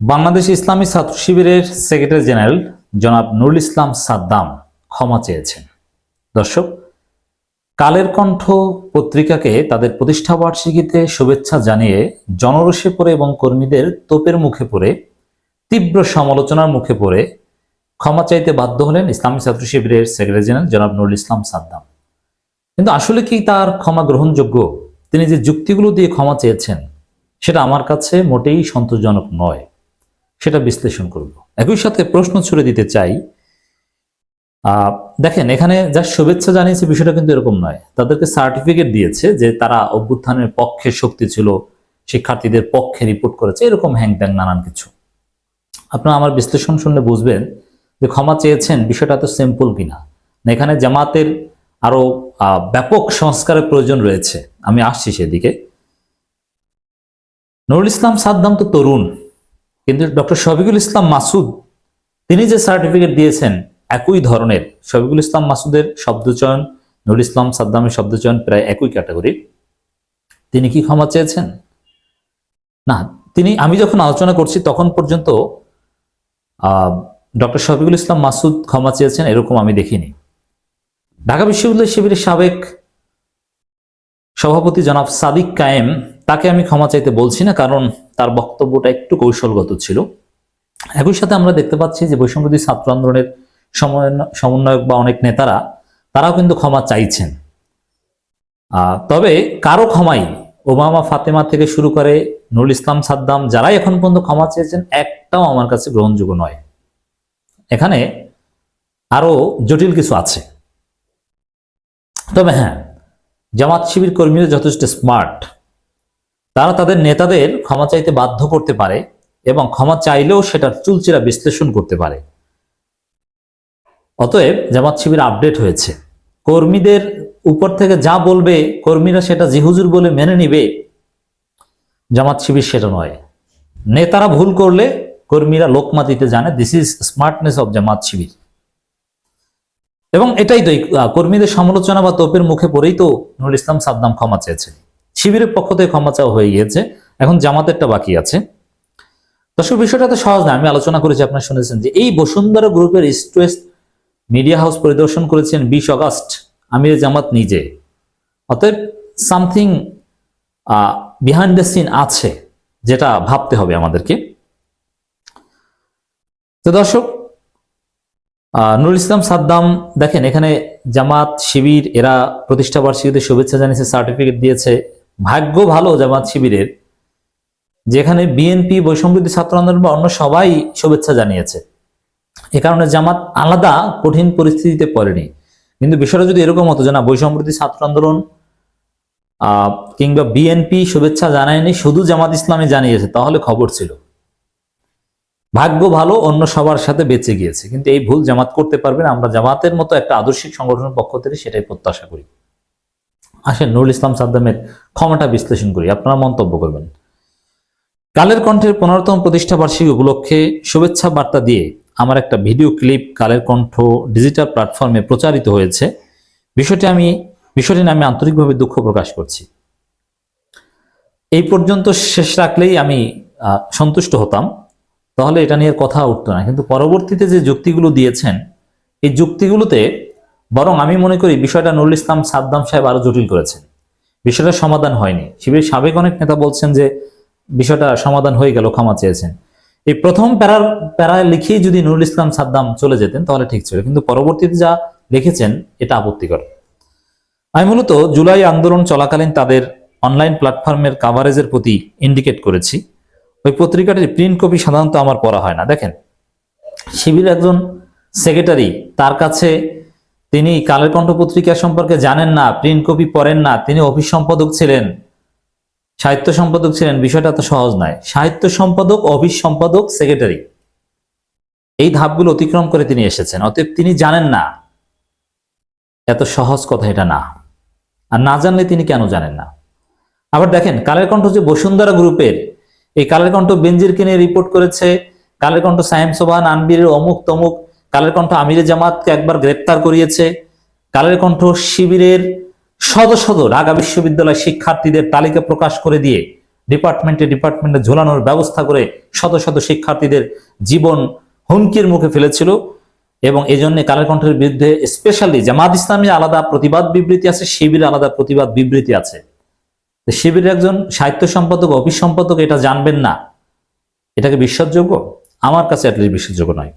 বাংলাদেশ ইসলামী ছাত্র শিবিরের secretary general জনাব নুরুল ইসলাম সাদ্দাম ক্ষমা চেয়েছেন। দর্শক, কালের কণ্ঠ পত্রিকাকে তাদের প্রতিষ্ঠাবার্ষিকীতে শুভেচ্ছা জানিয়ে জনরসে পড়ে এবং কর্মীদের তোপের মুখে পড়ে, তীব্র সমালোচনার মুখে পড়ে ক্ষমা চাইতে বাধ্য হলেন ইসলামী ছাত্র শিবিরের সেক্রেটারি জেনারেল জনাব নুরুল ইসলাম সাদ্দাম। কিন্তু আসলে কি তার ক্ষমা গ্রহণযোগ্য? তিনি যে যুক্তিগুলো দিয়ে ক্ষমা চেয়েছেন, সেটা আমার কাছে মোটেই সন্তোষজনক নয়। সেটা বিশ্লেষণ করব। একই সাথে প্রশ্ন ছুড়ে দিতে চাই দেখেন, এখানে যা শুভেচ্ছা জানিয়েছে বিষয়টা কিন্তু এরকম নয়। তাদেরকে সার্টিফিকেট দিয়েছে যে তারা অভ্যুত্থানের পক্ষে শক্তি ছিল, শিক্ষার্থীদের পক্ষে রিপোর্ট করেছে, এরকম হ্যাং ত্যাং নানান কিছু। আপনারা আমার বিশ্লেষণ শুনলে বুঝবেন যে ক্ষমা চেয়েছেন বিষয়টা তো সিম্পল কিনা। এখানে জামাতের আরও ব্যাপক সংস্কারের প্রয়োজন রয়েছে। আমি আসছি সেদিকে। নুরুল ইসলাম সাদ্দাম তো তরুণ। কিন্তু ডক্টর শফিকুল ইসলাম মাসুদ, তিনি যে সার্টিফিকেট দিয়েছেন, একই ধরনের। শফিকুল ইসলাম মাসুদের শব্দচয়ন, নুরুল ইসলাম সাদ্দামের শব্দচয়ন প্রায় একই ক্যাটাগরি তিনি কি ক্ষমা চেয়েছেন? না, তিনি, আমি যখন আলোচনা করছি তখন পর্যন্ত ডক্টর শফিকুল ইসলাম মাসুদ ক্ষমা চেয়েছেন, এরকম আমি দেখিনি। ঢাকা বিশ্ববিদ্যালয় শিবিরের সাবেক সভাপতি জনাব সাদিক কায়েম, তাকে আমি ক্ষমা চাইতে বলছি না, কারণ তার বক্তব্যটা একটু কৌশলগত ছিল। একই সাথে আমরা দেখতে পাচ্ছি যে বৈষম্যদী ছাত্র আন্দোলনের সমন্বয়- সমন্বয়ক বা অনেক নেতারা, তারাও কিন্তু ক্ষমা চাইছেন। তবে কারও ক্ষমাই ওবামা, ফাতেমা থেকে শুরু করে নুরুল ইসলাম সাদ্দাম, যারাই এখন পর্যন্ত ক্ষমা চেয়েছেন, একটাও আমার কাছে গ্রহণযোগ্য নয়। এখানে আরও জটিল কিছু আছে। তবে হ্যাঁ জামাত শিবির কর্মীরা যথেষ্ট স্মার্ট। তারা তাদের নেতাদের ক্ষমা চাইতে বাধ্য করতে পারে এবং ক্ষমা চাইলেও সেটার চুলচিরা বিশ্লেষণ করতে পারে। অতএব জামাত শিবির আপডেট হয়েছে। কর্মীদের উপর থেকে যা বলবে, কর্মীরা সেটা জিহুজুর বলে মেনে নিবে। জামাত শিবির সেটা নয়। নেতারা ভুল করলে কর্মীরা লোকমা দিতে জানে। This is smartness of Jamaat Shibir. এবং এটাই তো কর্মীদের সমালোচনা বা তোপের মুখে পড়েই তো নুরুল ইসলাম সাদ্দাম ক্ষমা চেয়েছে। শিবিরের পক্ষ থেকে ক্ষমা চাওয়া হয়ে গিয়েছে। এখন জামাতেরটা বাকি আছে। দর্শক, বিষয়টা তো সহজ না। আমি আলোচনা করেছি, আপনারা শুনেছেন যে এই বসুন্ধরা গ্রুপের ইস্ট মিডিয়া হাউস পরিদর্শন করেছেন বিশ অগস্ট আমির জামাত নিজে। অতএব সামথিং বিহাইন্ড দ্য সিন আছে, যেটা ভাবতে হবে আমাদেরকে। তো দর্শক নুরুল ইসলাম সাদ্দাম, দেখেন, এখানে জামাত, শিবির, এরা প্রতিষ্ঠা বার্ষিকীতে শুভেচ্ছা জানিয়েছে সার্টিফিকেট দিয়েছে। ভাগ্য ভালো জামাত শিবিরের, যেখানে বিএনপি বৈষম্যবিরোধী ছাত্র আন্দোলন বা অন্য সবাই শুভেচ্ছা জানিয়েছে। এ কারণে জামাত আলাদা, কঠিন পরিস্থিতিতে পড়েনি। কিন্তু বিষয়টা যদি এরকম হতো যে না, বৈষম্যবিরোধী ছাত্র আন্দোলন কিংবা বিএনপি শুভেচ্ছা জানায়নি, শুধু জামাত ইসলামী জানিয়েছে, তাহলে খবর ছিল। ভাগ্য ভালো অন্য সবার সাথে বেঁচে গিয়েছে। কিন্তু এই ভুল জামাত করতে পারবে না। আমরা জামাতের মতো একটা আদর্শিক সংগঠনের পক্ষ থেকে সেটাই প্রত্যাশা করি। আসেন নুরুল ইসলাম সাদ্দামের ক্ষমতা বিশ্লেষণ করি। আপনারা মন্তব্য করবেন। কালের কণ্ঠের পনেরোতম প্রতিষ্ঠা বার্ষিকী উপলক্ষে শুভেচ্ছা বার্তা দিয়ে আমার একটা video clip Kaler Kantho digital প্ল্যাটফর্মে প্রচারিত হয়েছে। বিষয়টি আমি, বিষয়টি নিয়ে আমি আন্তরিকভাবে দুঃখ প্রকাশ করছি। এই পর্যন্ত শেষ রাখলেই আমি সন্তুষ্ট হতাম। তাহলে এটা নিয়ে কথা উঠতো না। কিন্তু পরবর্তীতে যে যুক্তিগুলো দিয়েছেন, এই যুক্তিগুলোতে বরং আমি মনে করি বিষয়টা নুরুল ইসলাম সাদ্দাম সাহেব আরও জটিল করেছেন। বিষয়টা সমাধান হয়নি। শিবির সাবেক অনেক নেতা বলছেন যে বিষয়টা সমাধান হয়ে গেল, ক্ষমা চেয়েছেন। এই প্রথম প্যারার, প্যারায় লিখেই যদি নুরুল ইসলাম সাদ্দাম চলে যেতেন, তাহলে ঠিক ছিল। কিন্তু পরবর্তীতে যা লিখেছেন, এটা আপত্তিকর। আমি মূলত জুলাই আন্দোলন চলাকালীন তাদের অনলাইন প্ল্যাটফর্মের কাভারেজের প্রতি ইন্ডিকেট করেছি। ওই পত্রিকাটির প্রিন্ট কপি সাধারণত আমার পড়া হয় না। দেখেন শিবির একজন সেক্রেটারি তার কাছে তিনি কালের কণ্ঠ পত্রিকা সম্পর্কে জানেন না প্রিন্ট কপি পড়েন না, তিনি অফিস সম্পাদক ছিলেন। সাহিত্য সম্পাদক ছিলেন, বিষয়টা তো সহজ নয়। সাহিত্য সম্পাদক অফিস সম্পাদক সেক্রেটারি এই ধাপগুলো অতিক্রম করে তিনি এসেছেন। অতএব তিনি জানেন না। এত সহজ কথা এটা না। আর না জানলে তিনি কেন জানেন না? আবার দেখেন, কালের কণ্ঠ যে বসুন্ধরা গ্রুপের এই কালের কণ্ঠ বেঞ্জিরকে নিয়ে রিপোর্ট করেছে। কালের কণ্ঠ সায়েম সোবান আনবিরের অমুক তমুক। কালের কণ্ঠ আমিরে জামাতকে একবার গ্রেপ্তার করিয়েছে। কালের কণ্ঠ শিবিরের শত শত ঢাকা বিশ্ববিদ্যালয় শিক্ষার্থীদের তালিকা প্রকাশ করে দিয়ে ডিপার্টমেন্টে ডিপার্টমেন্টে ঝোলানোর ব্যবস্থা করে শত শত শিক্ষার্থীদের জীবন হুমকির মুখে ফেলেছিল। এবং এই জন্য কালের বিরুদ্ধে স্পেশালি জামাত ইসলামী আলাদা প্রতিবাদ বিবৃতি আছে শিবির আলাদা প্রতিবাদ বিবৃতি আছে। শিবিরের একজন সাহিত্য সম্পাদক, অফিস সম্পাদক এটা জানবেন না। এটাকে বিশ্বাসযোগ্য? আমার কাছে অ্যাটলিস্ট বিশ্বাসযোগ্য নয়।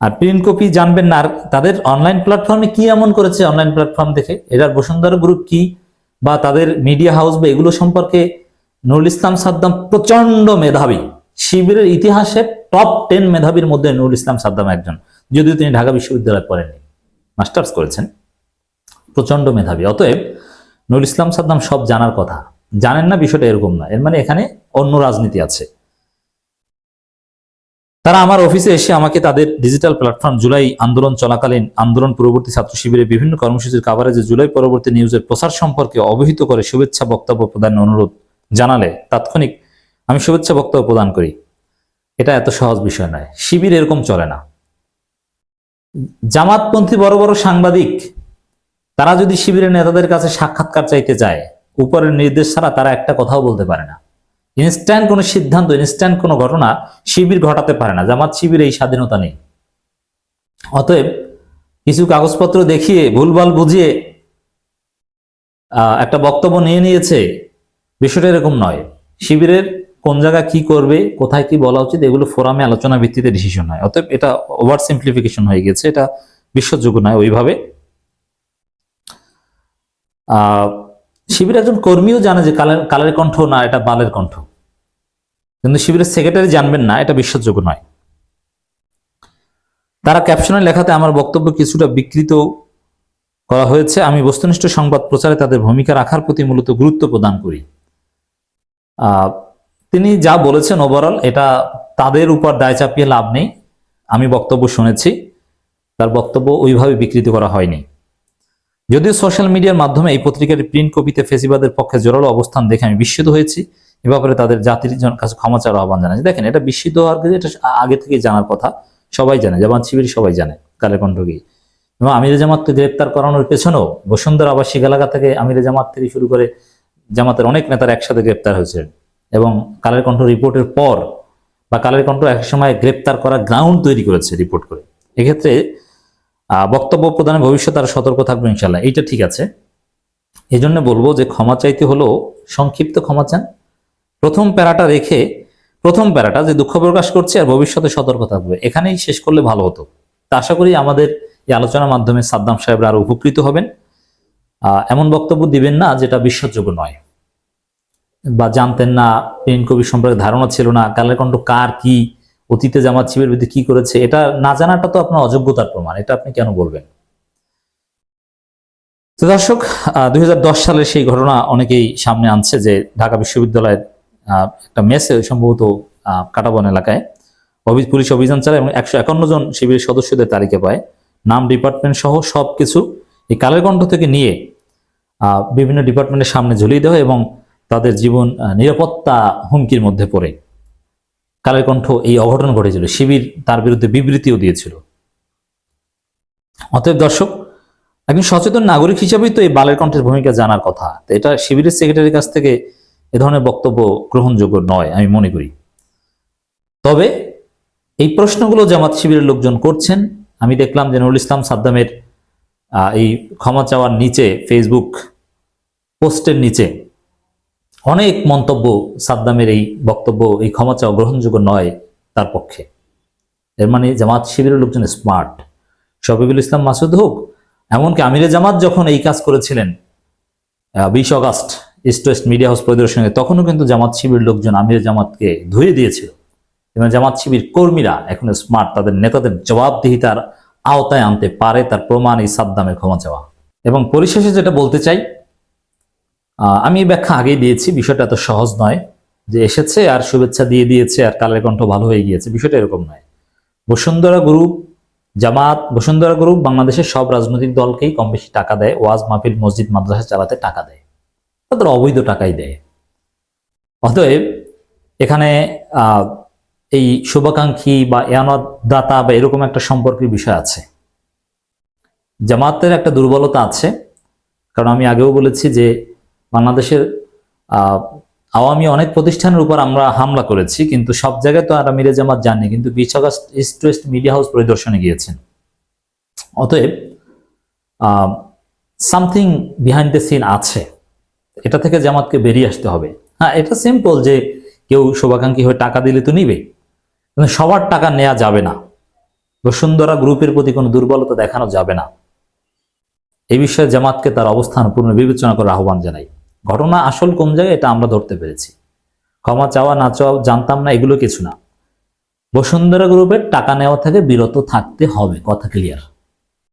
আর প্রিন্ট কপি জানবেন না। আর তাদের অনলাইন প্ল্যাটফর্মে কি এমন করেছে অনলাইন প্ল্যাটফর্ম দেখে? এটার বসুন্ধরা গ্রুপ কি? বা তাদের মিডিয়া হাউস বা এগুলো সম্পর্কে নুরুল ইসলাম সাদ্দাম প্রচণ্ড মেধাবী। শিবিরের ইতিহাসে টপ টেন মেধাবীর মধ্যে নুরুল ইসলাম সাদ্দাম একজন। যদিও তিনি ঢাকা বিশ্ববিদ্যালয়ে পড়েননি। মাস্টার্স করেছেন। প্রচণ্ড মেধাবী। অতএব নুরুল ইসলাম সাদ্দাম সব জানার কথা। জানেন না বিষয়টা এরকম না। এর মানে এখানে অন্য রাজনীতি আছে। তারা আমার অফিসে এসে আমাকে তাদের ডিজিটাল প্ল্যাটফর্ম জুলাই আন্দোলন চলাকালীন আন্দোলন পূর্ববর্তী ছাত্র শিবিরের বিভিন্ন কর্মসূচির কাভারেজে জুলাই পরবর্তী নিউজের প্রসার সম্পর্কে অবহিত করে শুভেচ্ছা বক্তব্য প্রদানের অনুরোধ জানালে তাৎক্ষণিক আমি শুভেচ্ছা বক্তব্য প্রদান করি। এটা এত সহজ বিষয় নয়। শিবির এরকম চলে না। জামাতপন্থী বড় বড় সাংবাদিক তারা যদি শিবিরের নেতাদের কাছে সাক্ষাৎকার চাইতে যায়, উপরের নির্দেশ ছাড়া তারা একটা কথাও বলতে পারে না। ইনস্ট্যান্ট কোনো সিদ্ধান্ত, ইনস্ট্যান্ট কোনো ঘটনা শিবির ঘটাতে পারে না। জামাত শিবির এই স্বাধীনতা নেই। অতএব কিছু কাগজপত্র দেখিয়ে, ভুলভাল বুঝিয়ে একটা বক্তব্য নিয়ে নিয়েছে, বিষয়টা এরকম নয়। শিবিরের কোন জায়গায় কি করবে, কোথায় কি বলা উচিত, এগুলো ফোরামে আলোচনা ভিত্তিতে ডিসিশন হয়। অতএব এটা ওভার সিম্পলিফিকেশন হয়ে গেছে এটা বিশ্বাসযোগ্য নয়, ওইভাবে শিবির একজন কর্মীও জানে যে কালের কালের কণ্ঠ না, এটা বালের কণ্ঠ। কিন্তু শিবিরের সেক্রেটারি জানবেন না, এটা বিশ্বাসযোগ্য নয়। তারা ক্যাপশনে লেখাতে আমার বক্তব্য কিছুটা বিকৃত করা হয়েছে। আমি বস্তুনিষ্ঠ সংবাদ প্রচারে তাদের ভূমিকা রাখার প্রতি মূলত গুরুত্ব প্রদান করি। তিনি যা বলেছেন ওভারঅল এটা তাদের উপর দায় চাপিয়ে লাভ নেই। আমি বক্তব্য শুনেছি। তার বক্তব্য ওইভাবে বিকৃত করা হয়নি। যদিও সোশ্যাল মিডিয়ার মাধ্যমে এই পত্রিকার প্রিন্ট কপিতে ফেসিবাদের পক্ষে জোরালো অবস্থান দেখে আমি বিস্মিত হয়েছি। এ ব্যাপারে তাদের জাতির কাছে ক্ষমা চাওয়ার আহ্বান জানাচ্ছি। দেখেন, এটা বিস্মিত হওয়ার কিছু এটা আগে থেকে জানার কথা। সবাই জানে, জামাত শিবির সবাই জানে, কালের কণ্ঠ কি। এবং আমিরে জামাতকে গ্রেপ্তার করানোর পেছনেও বসুন্ধরা আবাসিক এলাকা থেকে আমিরে জামাত থেকে শুরু করে জামাতের অনেক নেতার একসাথে গ্রেপ্তার হয়েছে এবং কালের কণ্ঠ রিপোর্টের পর বা কালের কণ্ঠ এক সময় গ্রেপ্তার করা গ্রাউন্ড তৈরি করেছে রিপোর্ট করে। এক্ষেত্রে বক্তব্য প্রদানে ভবিষ্যতে আর সতর্ক থাকবে ইনশাল্লাহ এইটা ঠিক আছে। এই জন্য বলব যে ক্ষমা চাইতে হলো সংক্ষিপ্ত ক্ষমা চান। প্রথম প্যারাটা রেখে, প্রথম প্যারাটা যে দুঃখ প্রকাশ করছে আর ভবিষ্যতে সতর্ক থাকবে, এখানেই শেষ করলে ভালো হতো। তা আশা করি আমাদের এই আলোচনার মাধ্যমে সাদ্দাম সাহেবরা আরও উপকৃত হবেন। এমন বক্তব্য দিবেন না যেটা বিশ্বাসযোগ্য নয়। বা জানতেন না প্রেম কবি সম্পর্কে ধারণা ছিল না, কালের কণ্ঠ কার কি অতীতে জামাত শিবির বিরুদ্ধে কি করেছে, এটা না জানাটা তো আপনার অযোগ্যতার প্রমাণ, এটা আপনি কেন বলবেন? তো দর্শক দুই সালের সেই ঘটনা অনেকেই সামনে আনছে যে ঢাকা বিশ্ববিদ্যালয়ের একটা মেসে সম্ভবত কাটাবন এলাকায় পুলিশ অভিযান চালায় এবং একশো একান্ন জন শিবিরের সদস্যদের তালিকা পায়। নাম ডিপার্টমেন্ট সহ সবকিছু এই কালের কণ্ঠ থেকে নিয়ে বিভিন্ন ডিপার্টমেন্টের সামনে ঝুলিয়ে দেওয়া এবং তাদের জীবন নিরাপত্তা হুমকির মধ্যে পড়ে। কালের কণ্ঠ এই অঘটন ঘটেছিল, শিবির তার বিরুদ্ধে বিবৃতিও দিয়েছিল। অতএব দর্শক, একজন সচেতন নাগরিক হিসাবেই তো এই বালের কণ্ঠের ভূমিকা জানার কথা। এটা শিবিরের সেক্রেটারির কাছ থেকে এ ধরনের বক্তব্য গ্রহণযোগ্য নয়, আমি মনে করি। তবে এই প্রশ্নগুলো জামাত শিবিরের লোকজন করছেন। আমি দেখলাম যে নুরুল ইসলাম সাদ্দামের এই ক্ষমা চাওয়ার নিচে ফেসবুক পোস্টের নিচে অনেক মন্তব্য সাদ্দামের এই বক্তব্য, এই ক্ষমা চাওয়া গ্রহণযোগ্য নয় তার পক্ষে। এর মানে জামাত শিবিরের লোকজন স্মার্ট শফিকুল ইসলাম মাসুদ হোক, এমনকি আমিরে জামাত যখন এই কাজ করেছিলেন বিশ August East West Media House পরিদর্শনে, তখনও কিন্তু জামাত শিবির লোকজন আমিরে জামাতকে ধুয়ে দিয়েছিল। এবং জামাত শিবির কর্মীরা এখন স্মার্ট তাদের নেতাদের জবাবদিহিতার আওতায় আনতে পারে তার প্রমাণ এই সাদ্দামের ক্ষমা চাওয়া। এবং পরিশেষে যেটা বলতে চাই আমি ব্যাখ্যা আগেই দিয়েছি, বিষয়টা এত সহজ নয় যে এসেছে আর শুভেচ্ছা দিয়ে দিয়েছে আর কালের কণ্ঠ ভালো হয়ে গিয়েছে, বিষয়টা এরকম নয়। বসুন্ধরা গ্রুপ জামাত, বসুন্ধরা গ্রুপ বাংলাদেশের সব রাজনৈতিক দলকেই কম বেশি টাকা দেয়, ওয়াজ মাহফিল, মসজিদ, মাদ্রাসা চালাতে টাকা দেয়। তাদের অবৈধ টাকাই দেয়। অতএব এখানে এই শুভাকাঙ্ক্ষী বা দাতা বা এরকম একটা সম্পর্কের বিষয় আছে। জামাতের একটা দুর্বলতা আছে, কারণ আমি আগেও বলেছি যে বাংলাদেশের আওয়ামী অনেক প্রতিষ্ঠানের উপর আমরা হামলা করেছি, কিন্তু সব জায়গায় তো আর মিরে জামাত যাননি, কিন্তু বিশ August East West Media House পরিদর্শনে গিয়েছেন। অতএব সামথিং বিহাইন্ড দ্য সিন আছে, এটা থেকে জামাতকে বেরিয়ে আসতে হবে। হ্যাঁ এটা সিম্পল যে কেউ শুভাকাঙ্ক্ষী হয়ে টাকা দিলে তো নিবে কিন্তু সবার টাকা নেওয়া যাবে না। বসুন্ধরা গ্রুপের প্রতি কোনো দুর্বলতা দেখানো যাবে না। এই বিষয়ে জামাতকে তার অবস্থান পূর্ণ বিবেচনা করার আহ্বান জানাই। ঘটনা আসল কোন জায়গায় এটা আমরা ধরতে পেরেছি। ক্ষমা চাওয়া, না চাওয়া জানতাম না, এগুলো কিছু না। বসুন্ধরা গ্রুপের টাকা নেওয়া থেকে বিরত থাকতে হবে, কথা ক্লিয়ার